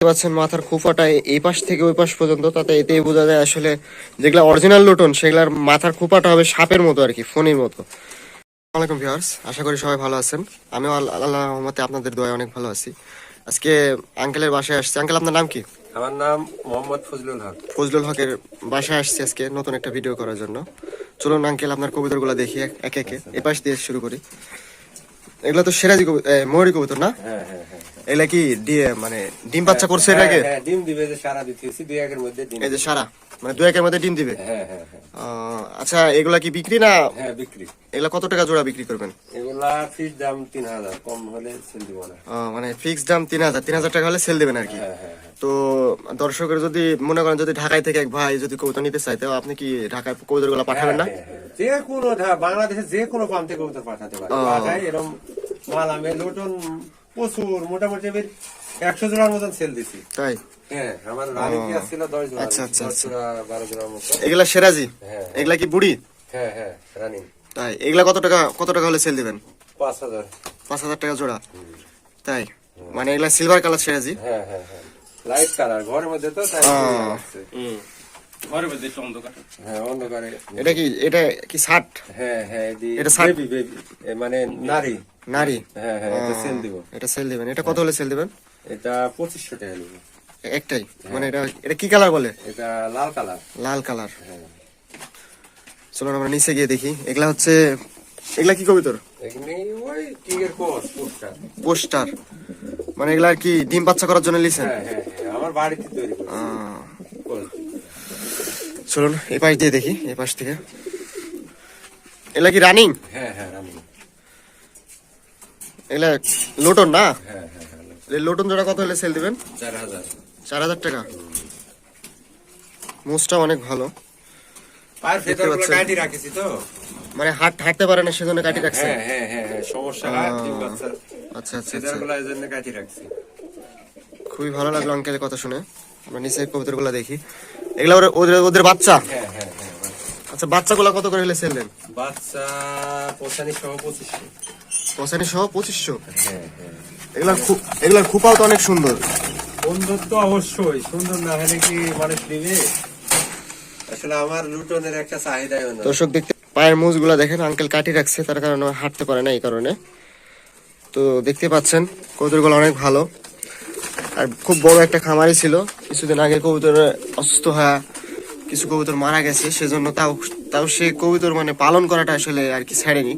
পাচ্ছেন মাথার খুফাটা এই পাশ থেকে ওই পাশ পর্যন্ত তাতে এতেই বোঝা যায় আসলে যেগুলা অরিজিনাল লোটন সেগুলার মাথার খুফাটা হবে সাপের মতো আর কি ফোনের মতো। আসসালামাইকুম ভিউয়ার্স আশা করি সবাই ভালো আছেন। আমিও আল্লাহ রহমতে আপনাদের দোয়ায় অনেক ভালো আছি। আজকে আঙ্কেলের বাসায় আসছি। আঙ্কেল আপনার নাম কি? আমার নাম মোহাম্মদ ফজলুল হক। ফজলুল হকের বাসায় আসছি আজকে নতুন একটা ভিডিও করার জন্য। চলুন আঙ্কেল আপনার কবুতরগুলো দেখি এক- একে এ পাশ দিয়ে শুরু করি। এগুলো তো সেরাজি কবুতর ময়ূরী কবুতর না? হ্যাঁ হ্যাঁ হ্যাঁ। এগুলা কি মানে ডিম বাচ্চা করছে এর আগে হ্যাঁ, হ্যাঁ, ডিম দিবে যে সারা দিতেছি দুই একের মধ্যে ডিম এই যে সারা মানে দু একের মধ্যে ডিম দিবে? হ্যাঁ হ্যাঁ হ্যাঁ। আচ্ছা এগুলা কি বিক্রি না হ্যাঁ বিক্রি। এগুলা কত টাকা জোড়া বিক্রি করবেন? এগুলা ফিস দাম তিন হাজার কম হলে সেল দিব না। মানে ফিক্সড দাম তিন হাজার তিন হাজার টাকা হলে সেল দেবেন আর কি। হ্যাঁ হ্যাঁ হ্যাঁ। তো দর্শকের যদি মনে করেন যদি ঢাকায় থেকে এক ভাই যদি কবুতর নিতে চাই তো আপনি কি ঢাকায় কবুতরগুলা পাঠাবেন না? হ্যাঁ, হ্যাঁ, যে কোনো বাংলাদেশের যে কোনো প্রান্তে কবুতর পাঠাতে পারে। এরকম মাল আমি লোটন প্রচুর মোটামুটি আমি একশো জোড়ার মতন সেল দিছি। তাই? হ্যাঁ আমার রানী কি আসছিল দশ জোড়া আচ্ছা, আচ্ছা, আচ্ছা। জোড়া বারো জোড়ার মতো। এগুলা সেরাজি? হ্যাঁ। এগুলা কি বুড়ি? হ্যাঁ হ্যাঁ রানিং। তাই এগুলা কত টাকা কত টাকা হলে সেল দিবেন? পাঁচ হাজার। পাঁচ হাজার টাকা জোড়া? তাই মানে এগুলা সিলভার কালার সেরাজি? হ্যাঁ হ্যাঁ হ্যাঁ। লাইট কালার ঘরের মধ্যে তো তাই হ্যাঁ এটা কি এটা কি হ্যাঁ হ্যাঁ এটা মানে নারী। নারী? হ্যাঁ হ্যাঁ এটা সেল দিব। এটা সেল দিবেন। এটা কত হলে সেল দিবেন? এটা পঁচিশশো টাকা নিব। একটাই? মানে এটা এটা কি কালার বলে? এটা লাল কালার লাল কালার হ্যাঁ। চলুন আমরা নিচে গিয়ে দেখি। এগুলা হচ্ছে এগুলা কি কবিতর? পোস্টার। মানে এগুলা কি ডিম বাচ্চা করার জন্য লিখছেন হ্যাঁ হ্যাঁ হ্যাঁ আমার বাড়িতে তৈরি। চলুন এই পাশ দিয়ে দেখি এই পাশ থেকে। এগুলা কি রানিং হ্যাঁ হ্যাঁ রানী এগুলা লোটন না? হ্যাঁ হ্যাঁ হ্যাঁ এই লোটন জোড়া কত হলে সেল দিবেন? চার হাজার। টাকা। মোজটা অনেক ভালো। মানে হাট হাঁটতে পারে না সেজন্য কাটি রাখছে আচ্ছা আচ্ছা আচ্ছা। খুবই ভালো লাগল আঙ্কেলের কথা শুনে। আমরা নিচে কবুতরগুলো দেখি। এগুলা ওরা- ওদের ওদের বাচ্চা? হ্যাঁ হ্যাঁ। আচ্ছা বাচ্চাগুলো কত করে হলে সেল দেন বাচ্চা পঁচানি সহ পঁচিশশো। পঁচানি সহ পঁচিশশো? হ্যাঁ হ্যাঁ। এগুলার খুপাও তো অনেক সুন্দর। সুন্দর তো অবশ্যই সুন্দর না হলে কি মানুষ নিবে? আসলে আমার লুটনের একটা চাহিদাই না দর্শক দেখতে পায়ের মুজগুলো দেখেন আঙ্কেল কাটি রাখছে তার কারণে হাঁটতে পারে না এই কারণে। তো দেখতে পাচ্ছেন অনেক ভালো। আর খুব বড় একটা খামারই ছিল কিছুদিন আগে কবুতর অসুস্থ হয়ে কিছু কবুতর মারা গেছে সেজন্য তাও তাও সে কবুতর মানে পালন করাটা আসলে আর কি ছাড়েনি।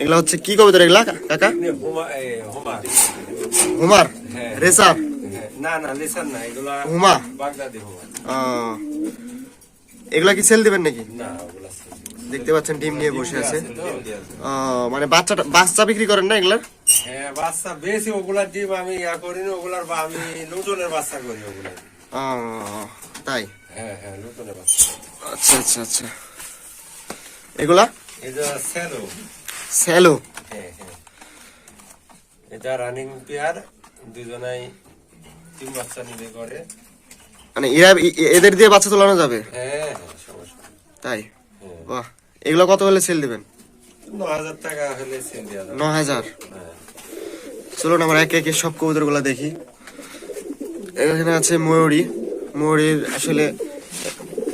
এগুলা হচ্ছে কি কবুতর এগুলা কাকা? হুমার? হ্যাঁ। রেসার? হ্যাঁ, না না এগুলা হুমা? বাগদাদি হুমা। এগুলা কি সেল দিবেন নাকি? না দেখতে পাচ্ছেন ডিম নিয়ে বসে আছে? মানে বাচ্চাটা বাচ্চা বিক্রি করেন না এগুলার? হ্যাঁ বাচ্চা বেশি ওগুলার ডিম আমি ইয়া করি না ওগুলার বা আমি লুটনের বাচ্চা করি ওগুলা। তাই। হ্যাঁ হ্যাঁ লুটনের বাচ্চা আচ্ছা আচ্ছা আচ্ছা। এগুলা? এটা স্যালো। স্যালো? হ্যাঁ হ্যাঁ। এটা রানিং পেয়ার দুজনাই তিন বাচ্চা নিবে করে। মানে এরা এদের দিয়ে বাচ্চা তোলানো যাবে? হ্যাঁ হ্যাঁ সমস্যা তাই? হ্যাঁ। বাহ। এগুলো কত হলে সেল দিবেন? ন হাজার চলুন আমরা একে একে সব কবুতর দেখি। এখানে আছে ময়ূরী। ময়ূরীর আসলে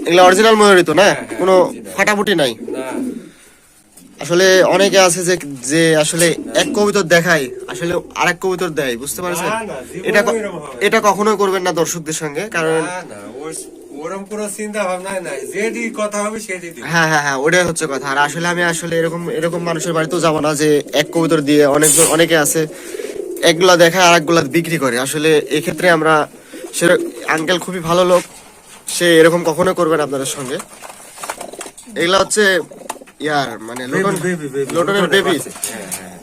এগুলো অরিজিনাল না? হ্যাঁ, হ্যাঁ, কোনো ফাটাফুটি নাই। আসলে অনেকে আছে যে যে আসলে এক কবুতর দেখায় আসলে আরেক কবুতর দেয় বুঝতে পারছেন? এটা। এটা কখনোই করবেন না দর্শকদের সঙ্গে কারণ না না ওই- ওরম কোনো চিন্তা ভাবনা নাই যেটি কথা হবে সেটি হ্যাঁ হ্যাঁ হ্যাঁ ওটাই হচ্ছে কথা। আর আসলে আমি আসলে এরকম এরকম মানুষের বাড়িতেও যাব না যে এক কবুতর দিয়ে অনেকজন অনেকে আছে একগুলা দেখায় আর একগুলা বিক্রি করে। আসলে এক্ষেত্রে আমরা সে আঙ্কেল খুবই ভালো লোক সে এরকম কখনো করবেন আপনাদের সঙ্গে। এগুলা হচ্ছে ইয়ার মানে লোটন লোটনের বেবি। হ্যাঁ, হ্যাঁ।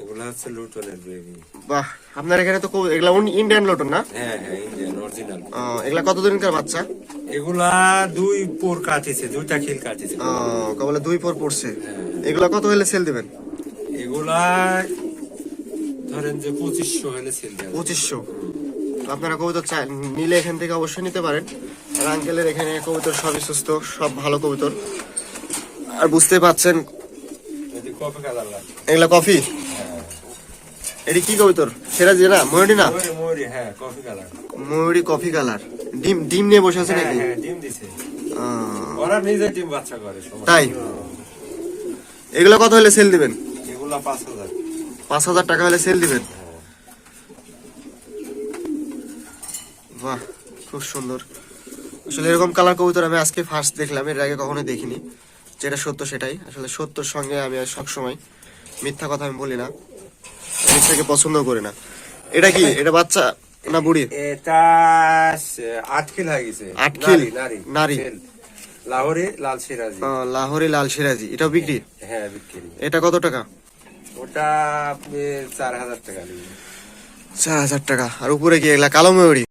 এগুলা হচ্ছে লুটনের বেবি বাহ আপনার এখানে তো এগুলা ইন্ডিয়ান লোটন না? হ্যাঁ হ্যাঁ ইন্ডিয়ান অরিজিনাল আহ, এগুলা কতদিনকার বাচ্চা? এগুলা দুই পোর কাটিছে দুইটা খিল কাটিছে। আহ, কবলে দুই পর পড়ছে। এগুলা কত হলে সেল দিবেন? এগুলা ধরেন যে পঁচিশশো হলে সেল দেওয়া পঁচিশশো। আপনারা কবুতর চাই নিলে এখান থেকে অবশ্যই নিতে পারেন। আর আঙ্কেলের এখানে কবুতর সবই সুস্থ সব ভালো কবুতর। আর বুঝতে পাচ্ছেন লাগে এগুলা কফি? এটি কি কবুতর? সেরা যে না ময়ূরী না? ময়ূরী হ্যাঁ কফি কালার। ডিম ডিম নিয়ে বসে আছে হ্যাঁ নাকি? হ্যাঁ তাই? এগুলো কত হলে সেল দিবেন? পাঁচ হাজার। টাকা হলে সেল দিবেন? বাহ খুব সুন্দর। আসলে এরকম কালার কবুতর আমি আজকে ফার্স্ট দেখলাম এর আগে কখনো দেখিনি। যেটা সত্য সেটাই। আসলে সত্যর সঙ্গে আমি সবসময় মিথ্যা কথা আমি বলি না। মিথ্যাকে পছন্দ করি না। এটা কি? এটা বাচ্চা না বুড়ি? এটা সে- আট কিল হয়ে গেছে। আট কিল? নারী নারী। লাহোরে লাল সিরাজি। লাহোরি লাল সিরাজি। এটাও বিক্রি? হ্যাঁ বিক্রি। এটা কত টাকা? ওটা আপনি চার হাজার টাকা চার হাজার টাকা। আর উপরে কি এগুলা কালো ময়ূরী